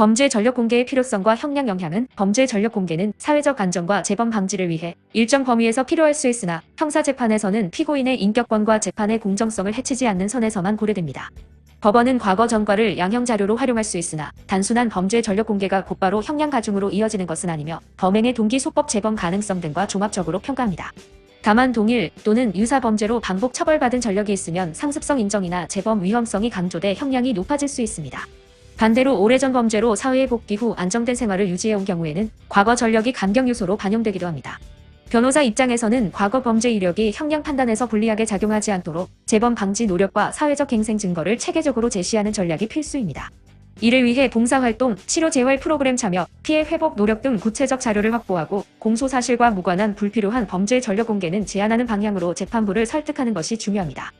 범죄 전력 공개의 필요성과 형량 영향은 범죄 전력 공개는 사회적 안정과 재범 방지를 위해 일정 범위에서 필요할 수 있으나 형사 재판에서는 피고인의 인격권과 재판의 공정성을 해치지 않는 선에서만 고려됩니다. 법원은 과거 전과를 양형 자료로 활용할 수 있으나 단순한 범죄 전력 공개가 곧바로 형량 가중으로 이어지는 것은 아니며 범행의 동기 소법 재범 가능성 등과 종합적으로 평가합니다. 다만 동일 또는 유사 범죄로 반복 처벌받은 전력이 있으면 상습성 인정이나 재범 위험성이 강조돼 형량이 높아질 수 있습니다. 반대로 오래전 범죄로 사회에 복귀 후 안정된 생활을 유지해온 경우에는 과거 전력이 감경 요소로 반영되기도 합니다. 변호사 입장에서는 과거 범죄 이력이 형량 판단에서 불리하게 작용하지 않도록 재범 방지 노력과 사회적 갱생 증거를 체계적으로 제시하는 전략이 필수입니다. 이를 위해 봉사활동, 치료 재활 프로그램 참여, 피해 회복 노력 등 구체적 자료를 확보하고 공소 사실과 무관한 불필요한 범죄 전력 공개는 제한하는 방향으로 재판부를 설득하는 것이 중요합니다.